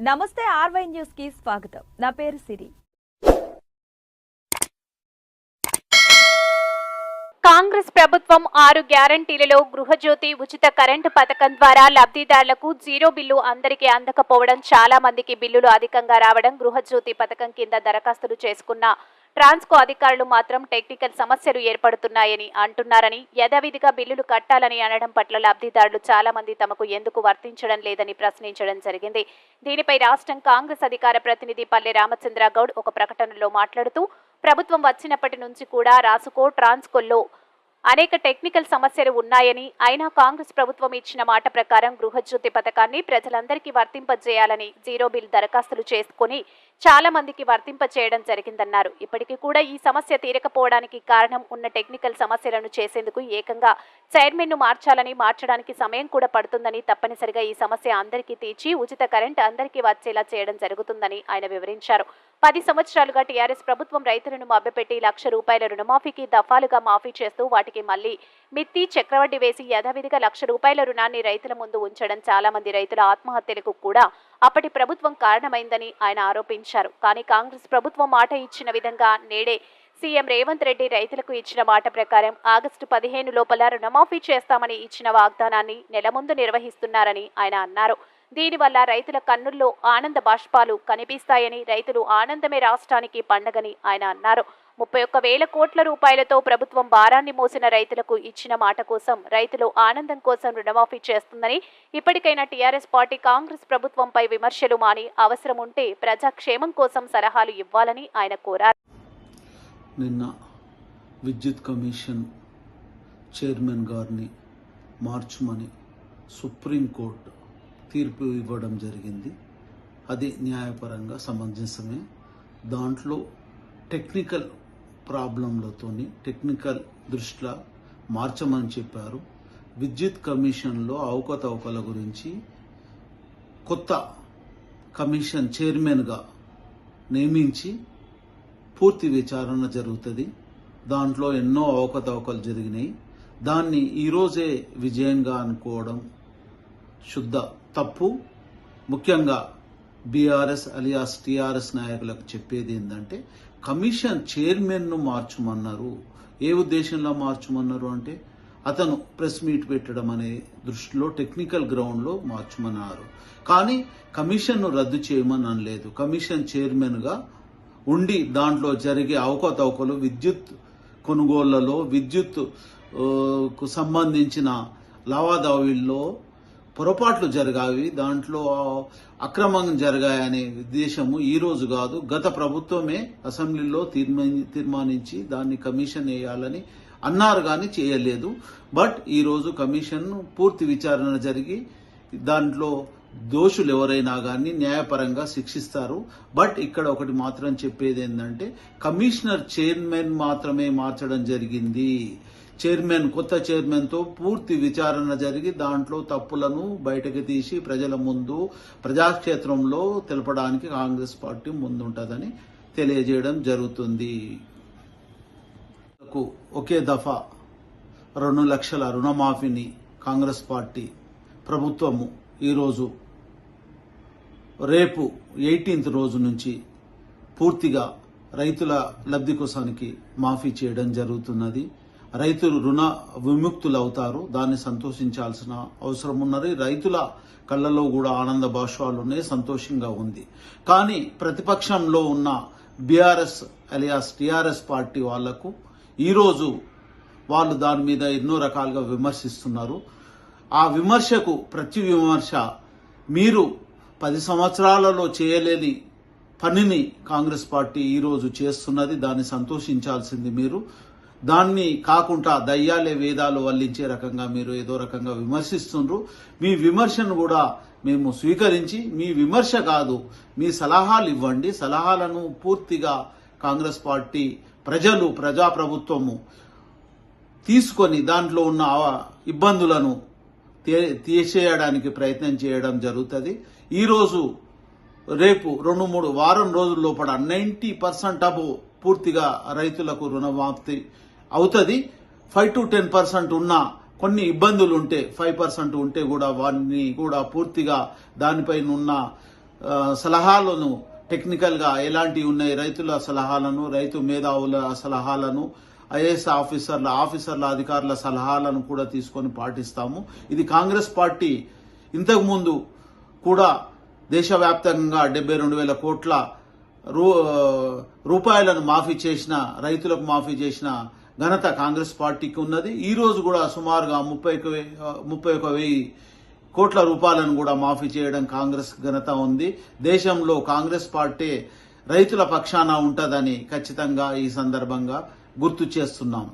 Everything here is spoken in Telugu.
నమస్తే ఆర్వై న్యూస్కి స్వాగతం. నా పేరు సిరి. కాంగ్రెస్ ప్రభుత్వం ఆరు గ్యారంటీలలో గృహజ్యోతి ఉచిత కరెంటు పథకం ద్వారా లబ్ధిదారులకు జీరో బిల్లు అందరికీ అందకపోవడం చాలా మందికి బిల్లులు అధికంగా రావడం గృహజ్యోతి పథకం కింద దరఖాస్తులు చేసుకున్న ట్రాన్స్కో అధికారులు మాత్రం టెక్నికల్ సమస్యలు ఏర్పడుతున్నాయని అంటున్నారని యథావిధిగా బిల్లులు కట్టాలని అనడం పట్ల లబ్ధిదారులు చాలా మంది తమకు ఎందుకు వర్తించడం లేదని ప్రశ్నించడం జరిగింది. దీనిపై రాష్ట్రం కాంగ్రెస్ అధికార ప్రతినిధి పల్లె రామచంద్ర గౌడ్ ఒక ప్రకటనలో మాట్లాడుతూ ప్రభుత్వం వచ్చినప్పటి నుంచి కూడా రాసుకో ట్రాన్స్కోల్లో అనేక టెక్నికల్ సమస్యలు ఉన్నాయని అయినా కాంగ్రెస్ ప్రభుత్వం ఇచ్చిన మాట ప్రకారం గృహజ్యోతి పథకాన్ని ప్రజలందరికీ వర్తింపజేయాలని జీరో బిల్ దరఖాస్తులు చేసుకుని చాలా మందికి వర్తింపచేయడం జరిగిందన్నారు. ఇప్పటికీ కూడా ఈ సమస్య తీరకపోవడానికి కారణం ఉన్న టెక్నికల్ సమస్యలను చేసేందుకు ఏకంగా చైర్మన్ను మార్చాలని మార్చడానికి సమయం కూడా పడుతుందని తప్పనిసరిగా ఈ సమస్య అందరికీ తీర్చి ఉచిత కరెంట్ అందరికీ వచ్చేలా చేయడం జరుగుతుందని ఆయన వివరించారు. పది సంవత్సరాలుగా టీఆర్ఎస్ ప్రభుత్వం రైతులను మభ్యపెట్టి లక్ష రూపాయల రుణమాఫీకి దఫాలుగా మాఫీ చేస్తూ వాటికి మళ్ళీ మిత్తి చక్రవడ్డీ వేసి యథావిధిగా లక్ష రూపాయల రుణాన్ని రైతుల ముందు ఉంచడం చాలా మంది రైతుల ఆత్మహత్యలకు కూడా అప్పటి ప్రభుత్వం కారణమైందని ఆయన ఆరోపించారు. కానీ కాంగ్రెస్ ప్రభుత్వం మాట ఇచ్చిన విధంగా నేడే సీఎం రేవంత్ రెడ్డి రైతులకు ఇచ్చిన మాట ప్రకారం ఆగస్టు పదిహేను లోపల రుణమాఫీ చేస్తామని ఇచ్చిన వాగ్దానాన్ని నెల ముందు నిర్వహిస్తున్నారని ఆయన అన్నారు. దీనివల్ల రైతుల కన్నుల్లో ఆనంద బాష్పాలు కనిపిస్తాయని రైతులు ఆనందమే రాష్ట్రానికి పండగని ఆయన అన్నారు. ముప్పై ఒక్క వేల కోట్ల రూపాయలతో ప్రభుత్వం భారాన్ని మోసిన రైతులకు ఇచ్చిన మాట కోసం రైతులు ఆనందం కోసం రుణమాఫీ చేస్తుందని ఇప్పటికైనా టీఆర్ఎస్ పార్టీ కాంగ్రెస్ ప్రభుత్వంపై విమర్శలు మాని అవసరం ఉంటే ప్రజాక్షేమం కోసం సలహాలు ఇవ్వాలని ఆయన కోరారు. నిన్న విద్యుత్ కమిషన్ చైర్మన్ గారిని మార్చమని సుప్రీంకోర్టు తీర్పు ఇవ్వడం జరిగింది. అది న్యాయపరంగా సమంజసమే. దాంట్లో టెక్నికల్ ప్రాబ్లంలతోని టెక్నికల్ దృష్ట్యా మార్చమని చెప్పారు. విద్యుత్ కమిషన్లో అవకతవకల గురించి కొత్త కమిషన్ చైర్మన్గా నియమించి పూర్తి విచారణ జరుగుతుంది. దాంట్లో ఎన్నో అవకతవకలు జరిగినాయి. దాన్ని ఈరోజే విజయంగా అనుకోవడం శుద్ధ తప్పు. ముఖ్యంగా బీఆర్ఎస్ అలియాస్ టీఆర్ఎస్ నాయకులకు చెప్పేది ఏంటంటే కమిషన్ చైర్మన్ను మార్చమన్నారు. ఏ ఉద్దేశంలో మార్చమన్నారు అంటే అతను ప్రెస్ మీట్ పెట్టడం అనే దృష్టిలో టెక్నికల్ గ్రౌండ్లో మార్చమన్నారు. కానీ కమిషన్ను రద్దు చేయమని అనలేదు కమిషన్ చైర్మన్గా ఉండి దాంట్లో జరిగే అవకతవకలు విద్యుత్ కొనుగోళ్ళలో విద్యుత్కు సంబంధించిన లావాదేవీల్లో పొరపాట్లు జరిగావి దాంట్లో అక్రమం జరిగాయనే ఉద్దేశము ఈ రోజు కాదు. గత ప్రభుత్వమే అసెంబ్లీలో తీర్మానించి దాన్ని కమిషన్ వేయాలని అన్నారు కానీ చేయలేదు. బట్ ఈ రోజు కమిషన్ పూర్తి విచారణ జరిగి దాంట్లో దోషులు ఎవరైనా కానీ న్యాయపరంగా శిక్షిస్తారు. బట్ ఇక్కడ ఒకటి మాత్రం చెప్పేది ఏంటంటే కమిషనర్ చైర్మన్ మాత్రమే మార్చడం జరిగింది. చైర్మన్ కొత్త చైర్మన్తో పూర్తి విచారణ జరిగి దాంట్లో తప్పులను బయటకు తీసి ప్రజల ముందు ప్రజాక్షేత్రంలో తెలపడానికి కాంగ్రెస్ పార్టీ ముందుంటదని తెలియజేయడం జరుగుతుంది. ఒకే దఫా రెండు లక్షల రుణమాఫీని కాంగ్రెస్ పార్టీ ప్రభుత్వము ఈరోజు రేపు ఎయిటీన్త్ రోజు నుంచి పూర్తిగా రైతుల లబ్ధి కోసానికి మాఫీ చేయడం జరుగుతున్నది. రైతులు రుణ విముక్తులు అవుతారు దాన్ని సంతోషించాల్సిన అవసరం ఉన్నది రైతుల కళ్ళలో కూడా ఆనంద భాష్వాలు సంతోషంగా ఉంది. కానీ ప్రతిపక్షంలో ఉన్న బీఆర్ఎస్ అలియాస్ టీఆర్ఎస్ పార్టీ వాళ్ళకు ఈరోజు వాళ్ళు దాని మీద ఎన్నో రకాలుగా విమర్శిస్తున్నారు. ఆ విమర్శకు ప్రతి విమర్శ మీరు పది సంవత్సరాలలో చేయలేని పనిని కాంగ్రెస్ పార్టీ ఈరోజు చేస్తున్నది దాన్ని సంతోషించాల్సింది మీరు. దాన్ని కాకుండా దయ్యాలే వేదాలు వల్లించే రకంగా మీరు ఏదో రకంగా విమర్శిస్తుండ్రు. మీ విమర్శను కూడా మేము స్వీకరించి మీ విమర్శ కాదు మీ సలహాలు ఇవ్వండి. సలహాలను పూర్తిగా కాంగ్రెస్ పార్టీ ప్రజలు ప్రజాప్రభుత్వము తీసుకొని దాంట్లో ఉన్న ఇబ్బందులను తీసేయడానికి ప్రయత్నం చేయడం జరుగుతుంది. ఈరోజు రేపు రెండు మూడు వారం రోజుల లోపల నైంటీ పర్సెంట్ అబో పూర్తిగా రైతులకు రుణమాఫీ అవుతుంది. ఫైవ్ టు టెన్ పర్సెంట్ ఉన్న కొన్ని ఇబ్బందులు ఉంటే ఫైవ్ పర్సెంట్ ఉంటే కూడా వారిని కూడా పూర్తిగా దానిపైన ఉన్న సలహాలను టెక్నికల్గా ఎలాంటివి ఎలాంటి ఉన్నాయి రైతుల సలహాలను రైతు మేధావుల సలహాలను ఐఏఎస్ ఆఫీసర్ల ఆఫీసర్ల అధికారుల సలహాలను కూడా తీసుకొని పాటిస్తాము. ఇది కాంగ్రెస్ పార్టీ ఇంతకుముందు కూడా దేశవ్యాప్తంగా డెబ్బై రెండు వేల కోట్ల రూ రూపాయలను మాఫీ చేసిన రైతులకు మాఫీ చేసిన ఘనత కాంగ్రెస్ పార్టీకి ఉన్నది. ఈ రోజు కూడా సుమారుగా ముప్పై ఒక ముప్పై ఒక వెయ్యి కోట్ల రూపాయలను కూడా మాఫీ చేయడం కాంగ్రెస్ ఘనత ఉంది. దేశంలో కాంగ్రెస్ పార్టీ రైతుల పక్షాన ఉంటుందని ఖచ్చితంగా ఈ సందర్భంగా గుర్తు చేస్తున్నాం.